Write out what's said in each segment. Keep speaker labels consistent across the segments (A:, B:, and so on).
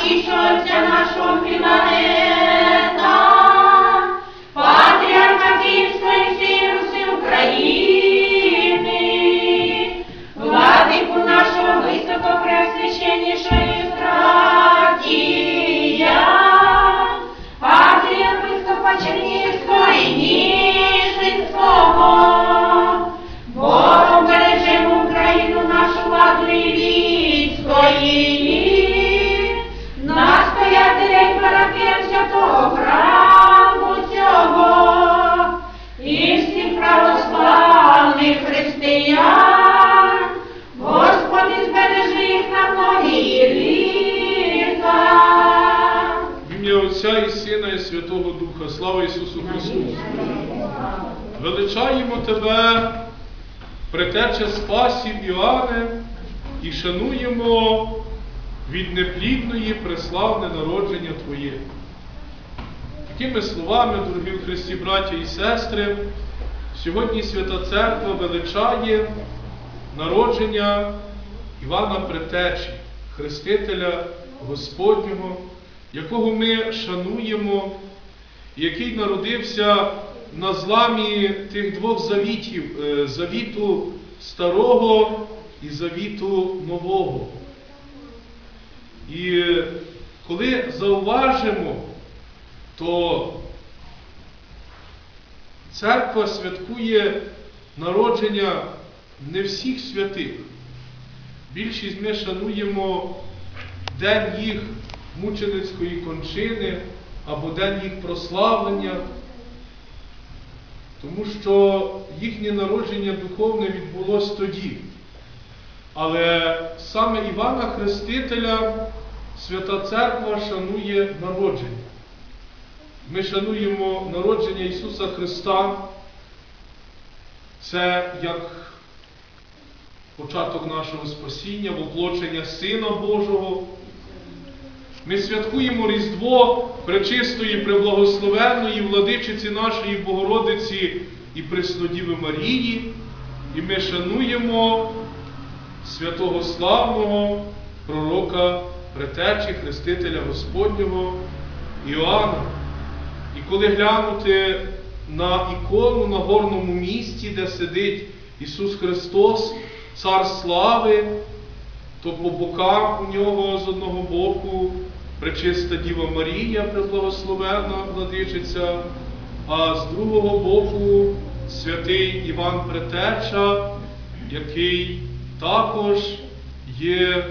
A: святішого Отця нашого
B: Величаємо Тебе, притече спасів Іоанне, і шануємо від неплідної преславне народження Твоє. Такими словами, дорогі в Христі, браття і сестри, сьогодні Свята Церква величає народження Івана Претечі, Хрестителя Господнього, якого ми шануємо, який народився на зламі тих двох завітів е, завіту старого і завіту нового. І коли зауважимо, то церква святкує народження не всіх святих. Більшість ми шануємо день їх мученицької кончини або день їх прославлення, тому що їхнє народження духовне відбулось тоді. Але саме Івана Хрестителя Свята Церква шанує народження. Ми шануємо народження Ісуса Христа. Це як початок нашого спасіння, воплочення Сина Божого. Ми святкуємо Різдво пречистої, преблагословенної владичиці нашої Богородиці і Преснодіви Марії, і ми шануємо святого славного пророка, претечі, Хрестителя Господнього Іоанна. І коли глянути на ікону на горному місці, де сидить Ісус Христос, Цар слави, то по бокам у нього з одного боку пречиста Діва Марія, преблагословенна владичиця, а з другого боку святий Іван Претеча, який також є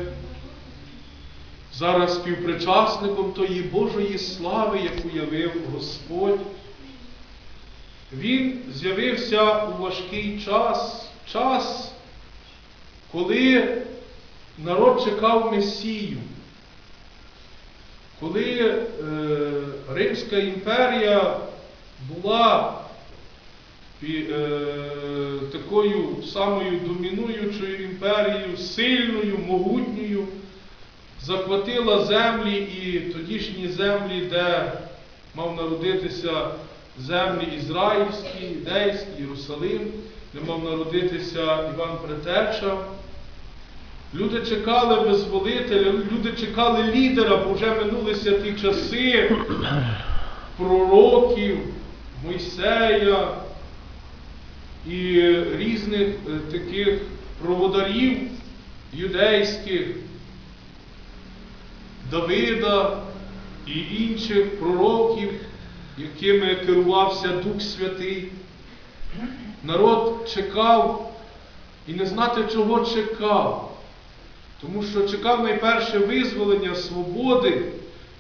B: зараз співпричасником тої Божої слави, яку явив Господь. Він з'явився у важкий час, час, коли народ чекав Месію, коли е, Римська імперія була е, такою самою домінуючою імперією, сильною, могутньою, захватила землі і тодішні землі, де мав народитися землі ізраїльські, юдейські, Єрусалим, де мав народитися Іван Претеча. Люди чекали визволителя, люди чекали лідера, бо вже минулися ті часи пророків, Мойсея і різних е, таких проводарів юдейських, Давида і інших пророків, якими керувався Дух Святий. Народ чекав і не знати, чого чекав. Тому що чекав найперше визволення свободи,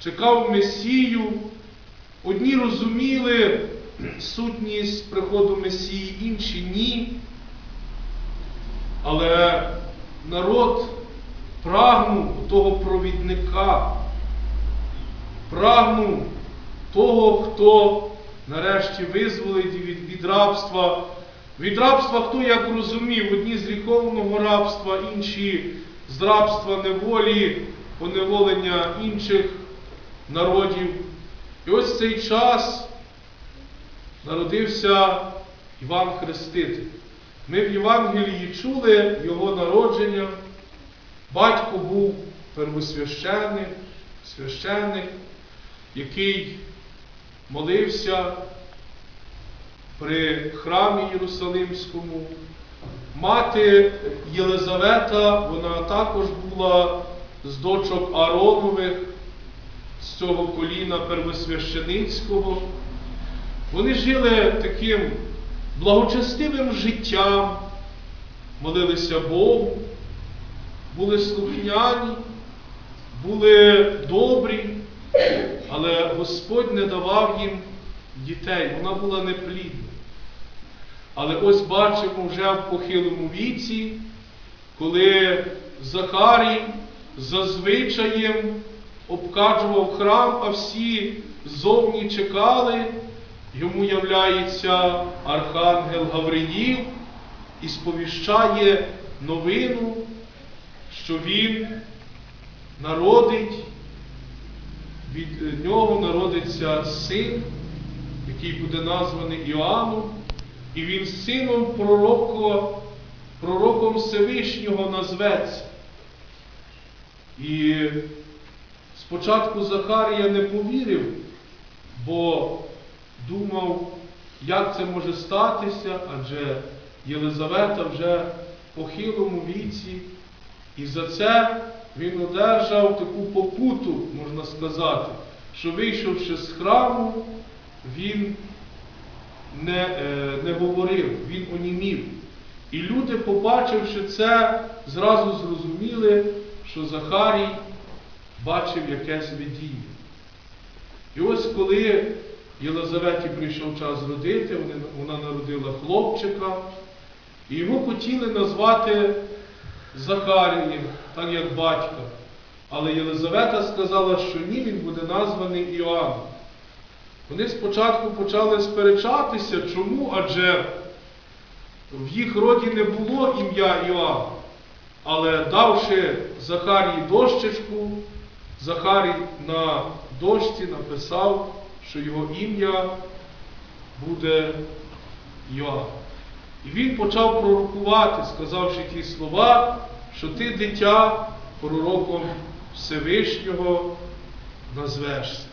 B: чекав Месію. Одні розуміли сутність приходу Месії, інші ні. Але народ прагнув того провідника, прагнув того, хто нарешті визволить від, від рабства. Від рабства хто як розумів, одні з гріховного рабства, інші з рабства неволі, поневолення інших народів. І ось в цей час народився Іван Хреститель. Ми в Євангелії чули його народження. Батько був первосвященик, священник, який молився при храмі Єрусалимському. Мати Єлизавета, вона також була з дочок Аронових, з цього коліна первосвященицького. Вони жили таким благочестивим життям, молилися Богу, були слухняні, були добрі, але Господь не давав їм дітей, вона була неплідна. Але ось бачимо вже в похилому віці, коли Захарій за звичаєм обкаджував храм, а всі зовні чекали, йому являється архангел Гавриїл і сповіщає новину, що він народить, від нього народиться син, який буде названий Іоанном, і він сином пророка, пророком Всевишнього назветься. І спочатку Захарія не повірив, бо думав, як це може статися, адже Єлизавета вже в похилому віці, і за це він одержав таку попуту, можна сказати, що вийшовши з храму, він не, е, не говорив, він онімів. І люди, побачивши це, зразу зрозуміли, що Захарій бачив якесь видіння. І ось коли Єлизаветі прийшов час родити, вона народила хлопчика, і його хотіли назвати Захарієм, так як батька. Але Єлизавета сказала, що ні, він буде названий Іоанном. Вони спочатку почали сперечатися, чому? Адже в їх роді не було ім'я Іоанн. Але давши Захарії дощечку, Захарій на дошці написав, що його ім'я буде Йоанн. І він почав пророкувати, сказавши ті слова, що ти, дитя, пророком Всевишнього назвешся.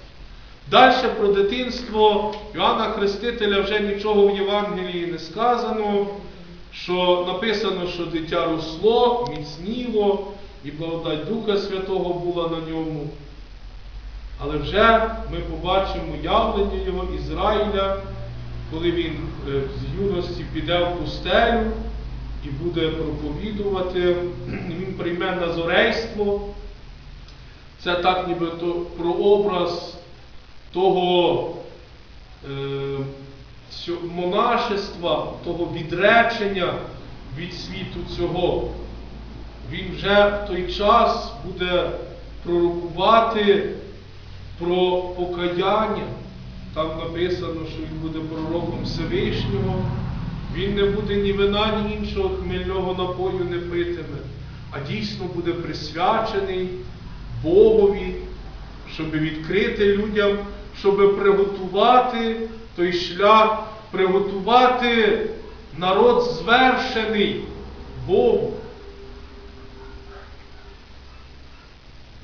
B: Далі про дитинство Іоанна Хрестителя вже нічого в Євангелії не сказано, що написано, що дитя росло, міцніло, і благодать Духа Святого була на ньому. Але вже ми побачимо явлення його Ізраїля, коли він е, з юності піде в пустелю і буде проповідувати, він прийме назорейство. Це так ніби то прообраз того е, монашества, того відречення від світу цього. Він вже в той час буде пророкувати про покаяння. Там написано, що він буде пророком Всевишнього. Він не буде ні вина, ні іншого хмельного напою не питиме, а дійсно буде присвячений Богові, щоб відкрити людям, щоб приготувати той шлях, приготувати народ звершений Богу.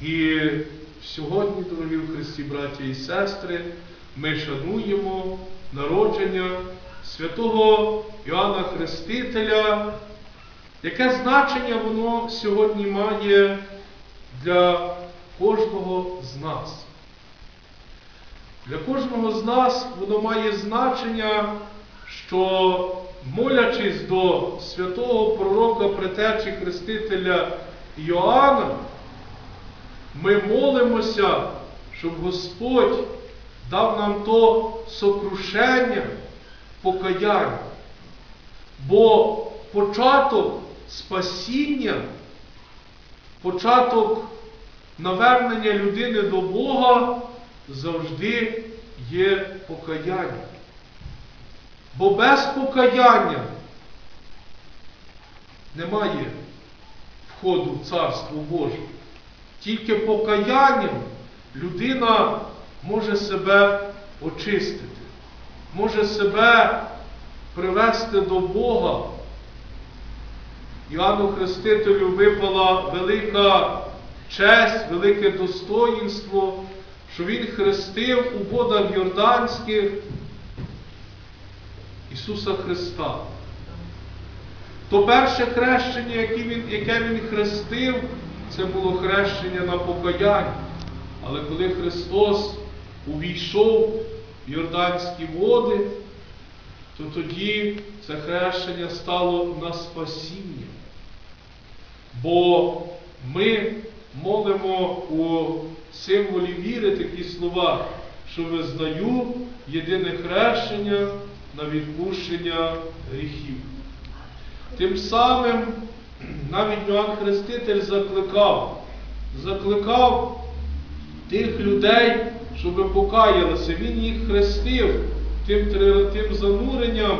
B: І сьогодні, дорогі в Христі, браті і сестри, ми шануємо народження святого Іоанна Хрестителя. Яке значення воно сьогодні має для кожного з нас? Для кожного з нас воно має значення, що молячись до святого пророка притечі Хрестителя Йоанна, ми молимося, щоб Господь дав нам то сокрушення, покаяння. Бо початок спасіння, початок навернення людини до Бога завжди є покаяння. Бо без покаяння немає входу в Царство Боже. Тільки покаянням людина може себе очистити, може себе привести до Бога. Іоанну Хрестителю випала велика честь, велике достоїнство, що Він хрестив у водах Йорданських Ісуса Христа. То перше хрещення, яке він, яке він хрестив, це було хрещення на покаяння. Але коли Христос увійшов в Йорданські води, то тоді це хрещення стало на спасіння. Бо ми молимо у символі віри такі слова, що визнаю єдине хрещення на відпущення гріхів. Тим самим навіть Йоанн Хреститель закликав, закликав тих людей, щоб покаялися. Він їх хрестив тим, тим зануренням,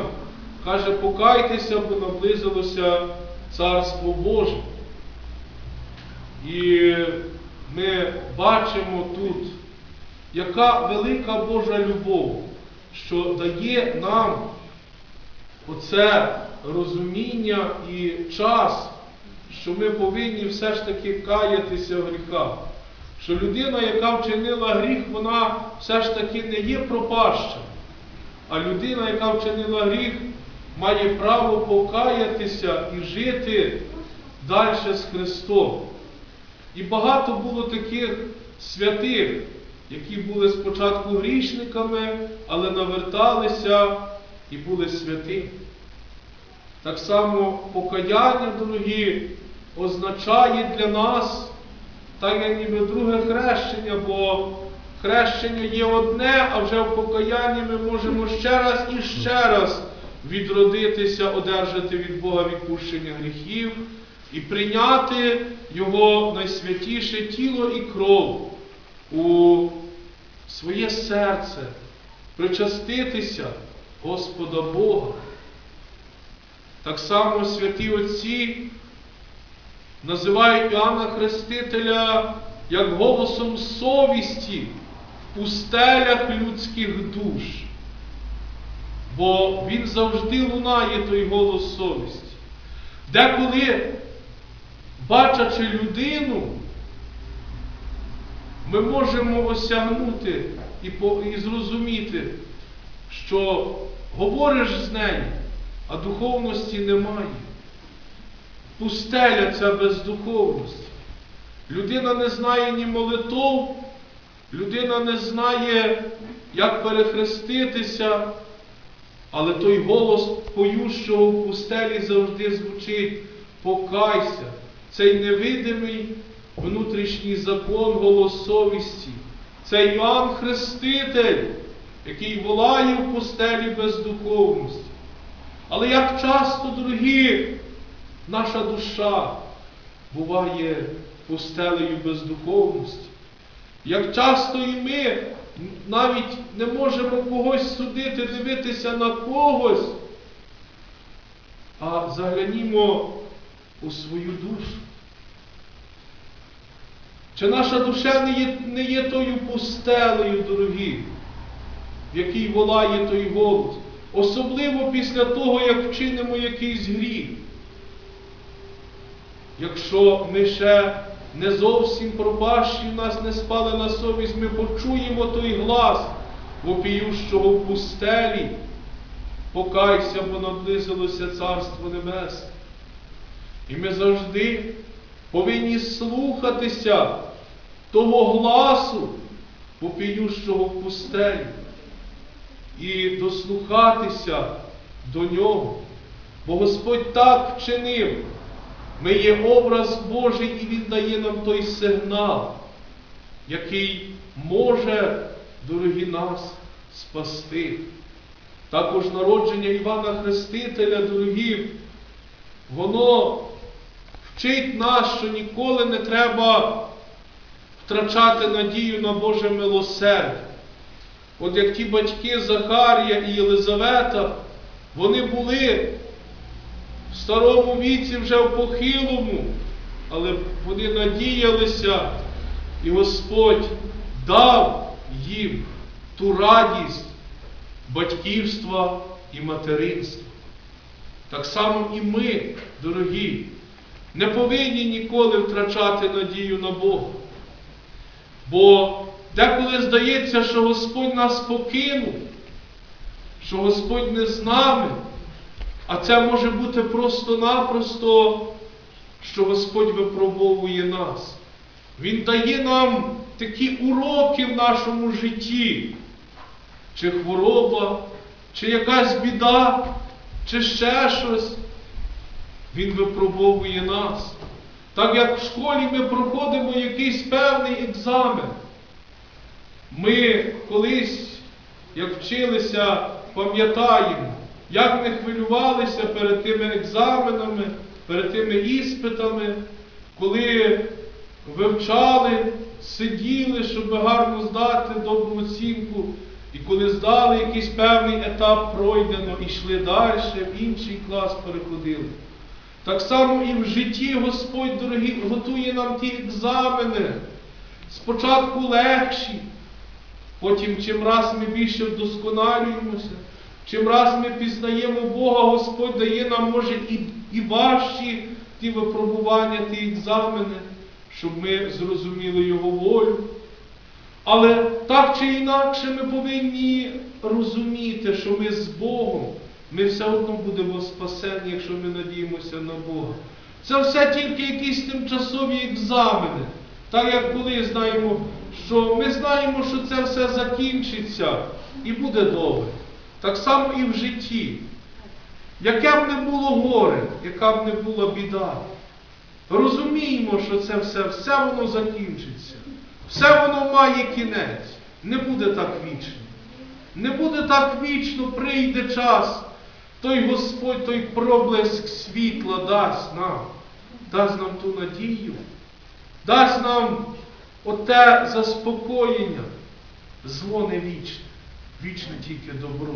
B: каже, покайтеся, бо наблизилося Царство Боже. І ми бачимо тут, яка велика Божа любов, що дає нам оце розуміння і час, що ми повинні все ж таки каятися в гріхах. Що людина, яка вчинила гріх, вона все ж таки не є пропаща. А людина, яка вчинила гріх, має право покаятися і жити далі з Христом. І багато було таких святих, які були спочатку грішниками, але наверталися і були святими. Так само покаяння, дорогі, означає для нас, так як ніби друге хрещення, бо хрещення є одне, а вже в покаянні ми можемо ще раз і ще раз відродитися, одержати від Бога відпущення гріхів і прийняти Його найсвятіше тіло і кров у своє серце, причаститися Господа Бога. Так само святі Отці називають Іоанна Хрестителя як голосом совісті в пустелях людських душ. Бо він завжди лунає той голос совісті. Деколи, бачачи людину, ми можемо осягнути і, по, і зрозуміти, що говориш з нею, а духовності немає. Пустеля ця бездуховність. Людина не знає ні молитов, людина не знає, як перехреститися, але той голос поющого в пустелі завжди звучить покайся. Цей невидимий внутрішній закон голос совісті. Це Йоанн Хреститель, який волає в пустелі бездуховності. Але як часто, дорогі, наша душа буває пустелею бездуховності. Як часто і ми навіть не можемо когось судити, дивитися на когось, а заглянімо у свою душу. Чи наша душа не є, не є тою пустелею, дорогі, в якій волає той голос? Особливо після того, як вчинимо якийсь гріх. Якщо ми ще не зовсім пропащі, в нас не спали на совість, ми почуємо той глас вопіющого в пустелі. Покайся, бо наблизилося Царство Небесне. І ми завжди повинні слухатися того гласу, вопіющого в пустелі, і дослухатися до нього. Бо Господь так вчинив. Ми є образ Божий і Він дає нам той сигнал, який може, дорогі нас, спасти. Також народження Івана Хрестителя, дорогі, воно вчить нас, що ніколи не треба втрачати надію на Боже милосердя. От як ті батьки Захарія і Єлизавета, вони були в старому віці вже в похилому, але вони надіялися, і Господь дав їм ту радість батьківства і материнства. Так само і ми, дорогі, не повинні ніколи втрачати надію на Бога. Бо деколи здається, що Господь нас покинув, що Господь не з нами, а це може бути просто-напросто, що Господь випробовує нас. Він дає нам такі уроки в нашому житті, чи хвороба, чи якась біда, чи ще щось. Він випробовує нас. Так як в школі ми проходимо якийсь певний екзамен. Ми колись, як вчилися, пам'ятаємо, як ми хвилювалися перед тими екзаменами, перед тими іспитами, коли вивчали, сиділи, щоб гарно здати добру оцінку. І коли здали якийсь певний етап пройдено і йшли далі, в інший клас переходили. Так само і в житті Господь, дорогі, готує нам ті екзамени. Спочатку легші, потім чим раз ми більше вдосконалюємося, чим раз ми пізнаємо Бога, Господь дає нам, може, і, і важчі ті випробування, ті екзамени, щоб ми зрозуміли Його волю. Але так чи інакше ми повинні розуміти, що ми з Богом, ми все одно будемо спасені, якщо ми надіємося на Бога. Це все тільки якісь тимчасові екзамени. Так як коли знаємо, що ми знаємо, що це все закінчиться і буде добре. Так само і в житті. Яке б не було горе, яка б не була біда. Розуміємо, що це все, все воно закінчиться. Все воно має кінець. Не буде так вічно. Не буде так вічно, прийде час. Той Господь, той проблеск світла дасть нам, дасть нам ту надію, дасть нам оте заспокоєння. Зло не вічне, вічне тільки добро.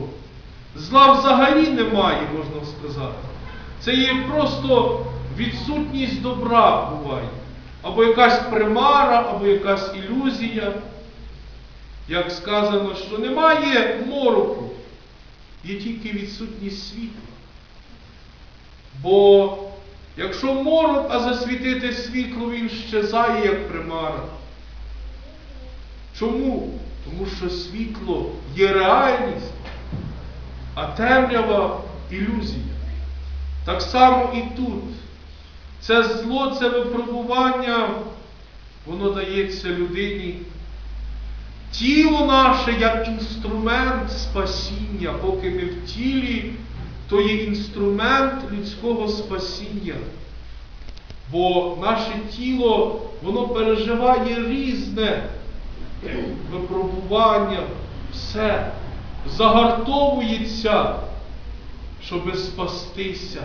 B: Зла взагалі немає, можна сказати. Це є просто відсутність добра буває. Або якась примара, або якась ілюзія. Як сказано, що немає мороку, є тільки відсутність світла. Бо якщо морок, а засвітити світло, він щезає, як примара. Чому? Тому що світло є реальність, а темрява ілюзія. Так само і тут. Це зло, це випробування, воно дається людині. Тіло наше як інструмент спасіння, поки ми в тілі, то є інструмент людського спасіння. Бо наше тіло, воно переживає різне випробування, все загартовується, щоби спастися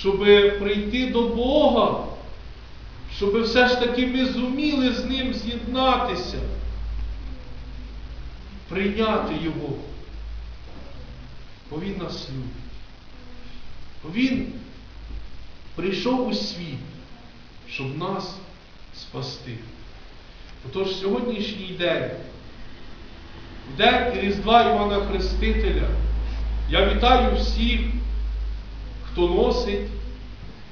B: щоб прийти до Бога, щоб все ж таки ми зуміли з Ним з'єднатися, прийняти Його. Бо Він нас любить. Бо Він прийшов у світ, щоб нас спасти. Отож сьогоднішній день, день Різдва Івана Хрестителя, я вітаю всіх хто носить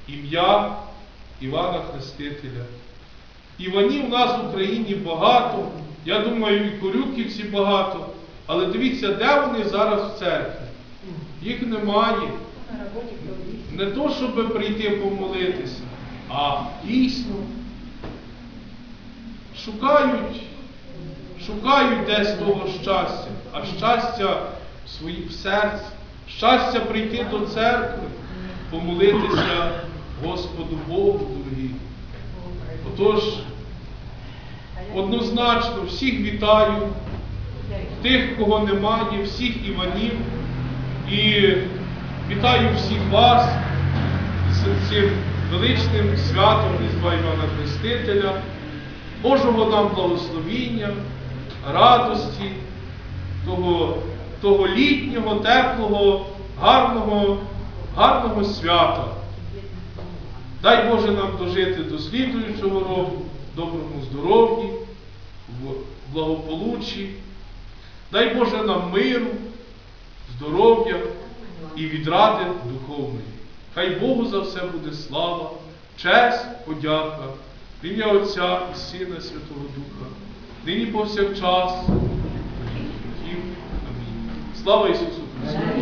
B: ім'я Івана Хрестителя. Іванів у нас в Україні багато, я думаю, і корюківці багато. Але дивіться, де вони зараз в церкві? Їх немає. Не то, щоб прийти помолитися, а дійсно шукають, шукають десь того щастя, а щастя в своїх серці, щастя прийти до церкви помолитися Господу Богу, дорогі. Отож, однозначно всіх вітаю, тих, кого немає, всіх Іванів, і вітаю всіх вас з цим величним святом Різдва Івана Хрестителя, Божого нам благословіння, радості, того, того літнього, теплого, гарного гарного свята. Дай Боже нам дожити до слідуючого року, доброму здоров'ї, в благополуччі. Дай Боже нам миру, здоров'я і відради духовної. Хай Богу за все буде слава честь, подяка, ім'я Отця і Сина Святого Духа, нині повсякчас. Амінь. Слава Ісусу Христу!